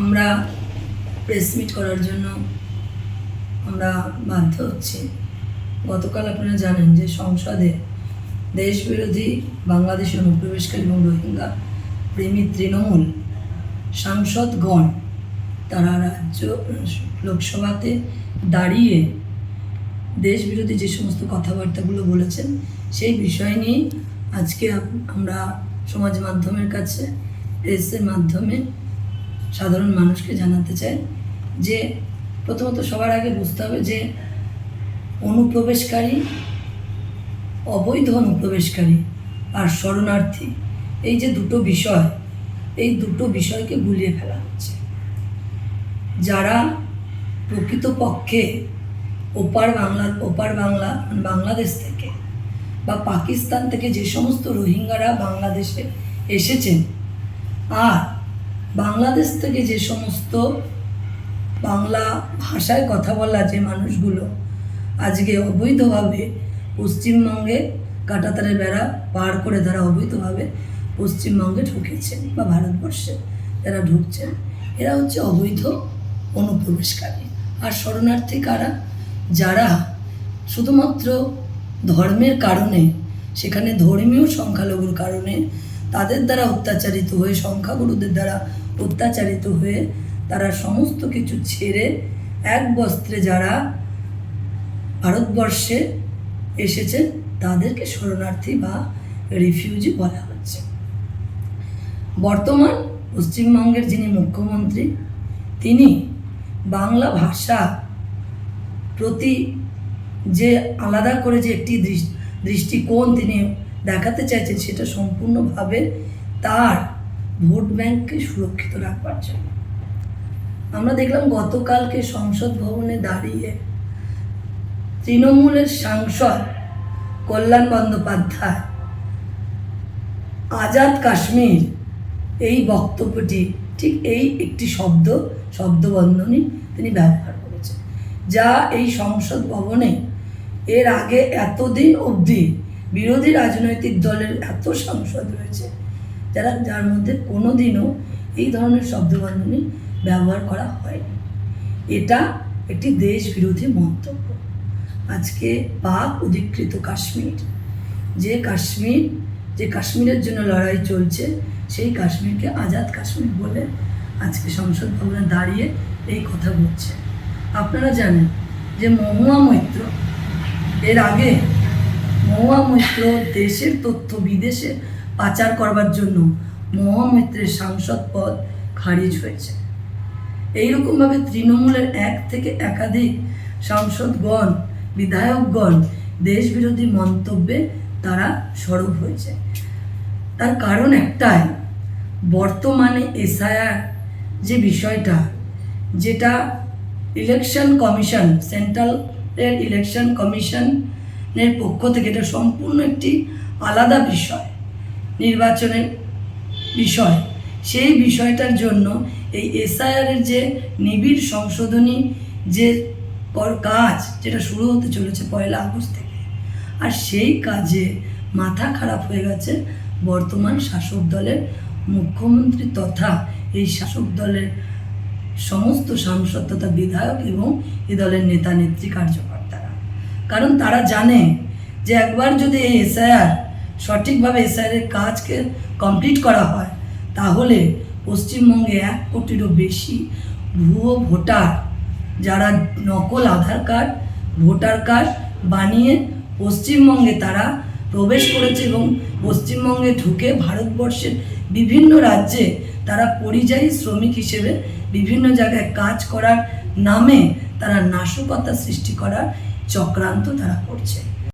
আমরা press meet করার জন্য আমরা বাধ্য হচ্ছি। গতকাল আপনারা জানেন যে সংসদে দেশ বিরোধী বাংলাদেশি অনুপ্রবেশকারী এবং রোহিঙ্গা প্রেমী তৃণমূল সাংসদগণ তারা রাজ্য, লোকসভাতে দাঁড়িয়ে দেশ বিরোধী যে সমস্ত কথাবার্তাগুলো বলেছেন, সেই বিষয় নিয়ে আজকে আমরা সমাজ মাধ্যমের কাছে প্রেসের মাধ্যমে সাধারণ মানুষকে জানাতে চাই যে প্রথমত সবার আগে বুঝতে হবে যে অনুপ্রবেশকারী, অবৈধ অনুপ্রবেশকারী আর শরণার্থী, এই যে দুটো বিষয়, এই দুটো বিষয়কে গুলিয়ে ফেলা হচ্ছে। যারা প্রকৃতপক্ষে ওপার বাংলা ওপার বাংলা মানে বাংলাদেশ থেকে বা পাকিস্তান থেকে যে সমস্ত রোহিঙ্গারা বাংলাদেশে এসেছেন, আর বাংলাদেশ থেকে যে সমস্ত বাংলা ভাষায় কথা বলা যে মানুষগুলো আজকে অবৈধভাবে পশ্চিমবঙ্গে কাটাতারের বেড়া পার করে তারা অবৈধভাবে পশ্চিমবঙ্গে ঢুকেছেন বা ভারতবর্ষে যারা ঢুকছেন, এরা হচ্ছে অবৈধ অনুপ্রবেশকারী। আর শরণার্থী কারা? যারা শুধুমাত্র ধর্মের কারণে, সেখানে ধর্মীয় সংখ্যালঘুর কারণে, তাদের দ্বারা অত্যাচারিত হয়ে সংখ্যাগুরুদের দ্বারা অত্যাচারিত হয়ে তারা সমস্ত কিছু ছেড়ে এক বস্ত্রে যারা ভারতবর্ষে এসেছে, তাদেরকে শরণার্থী বা রিফিউজি বলা হচ্ছে। বর্তমান পশ্চিমবঙ্গের যিনি মুখ্যমন্ত্রী, তিনি বাংলা ভাষা প্রতি যে আলাদা করে যে একটি দৃষ- দৃষ্টিকোণ তিনি দেখাতে চাইছেন, সেটা সম্পূর্ণভাবে তার ভোট ব্যাংককে সুরক্ষিত রাখবার জন্য। আমরা দেখলাম গতকালকে সংসদ ভবনে দাঁড়িয়ে তৃণমূলের সাংসদ কল্যাণ বন্দ্যোপাধ্যায়, আজাদ কাশ্মীর এই বক্তব্যটি, ঠিক এই একটি শব্দ, শব্দবন্ধনী তিনি ব্যবহার করেছেন, যা এই সংসদ ভবনে এর আগে এতদিন অবধি বিরোধী রাজনৈতিক দলের এত সাংসদ রয়েছে যারা যার মধ্যে কোনো দিনও এই ধরনের শব্দবন্ধনী ব্যবহার করা হয়নি। এটা একটি দেশ বিরোধী মন্তব্য। আজকে পাক অধিকৃত কাশ্মীর, যে কাশ্মীর, যে কাশ্মীরের জন্য লড়াই চলছে, সেই কাশ্মীরকে আজাদ কাশ্মীর বলে আজকে সংসদ ভবনে দাঁড়িয়ে এই কথা বলছে। আপনারা জানেন যে মহুয়া মৈত্র, এর আগে মহুয়া মৈত্র দেশের তথ্য বিদেশে পাচার করবার জন্য মহামিত্রের সাংসদ পদ খারিজ হয়েছে। এইরকমভাবে তৃণমূলের এক থেকে একাধিক সাংসদগণ, বিধায়কগণ দেশবিরোধী মন্তব্যে তারা সরব হয়েছে। তার কারণ একটাই, বর্তমানে এসআইআর যে বিষয়টা, যেটা ইলেকশন কমিশন সেন্ট্রালের ইলেকশন কমিশনের পক্ষ থেকে এটা সম্পূর্ণ একটি আলাদা বিষয়। নির্বাচনের বিষয়। সেই বিষয়টার জন্য এই এসআইআরের যে নিবিড় সংশোধনী যে কর- কাজ, যেটা শুরু হতে চলেছে পয়লা আগস্ট থেকে, আর সেই কাজে মাথা খারাপ হয়ে গেছে বর্তমান শাসক দলের মুখ্যমন্ত্রী তথা এই শাসক দলের সমস্ত সাংসদ তথা বিধায়ক এবং এ দলের নেতা নেত্রী কার্যকর্তারা। কারণ তারা জানে যে একবার যদি এই এসআইআর সঠিকভাবে এসআইআর কাজকে কমপ্লিট করা হয়, তাহলে পশ্চিমবঙ্গে এক কোটিরও বেশি ভুয়ো ভোটার, যারা নকল আধার কার্ড, ভোটার কার্ড বানিয়ে পশ্চিমবঙ্গে তারা প্রবেশ করেছে এবং পশ্চিমবঙ্গে ঢুকে ভারতবর্ষের বিভিন্ন রাজ্যে তারা পরিযায়ী শ্রমিক হিসেবে বিভিন্ন জায়গায় কাজ করার নামে তারা নাশকতা সৃষ্টি করার চক্রান্ত তারা করছে।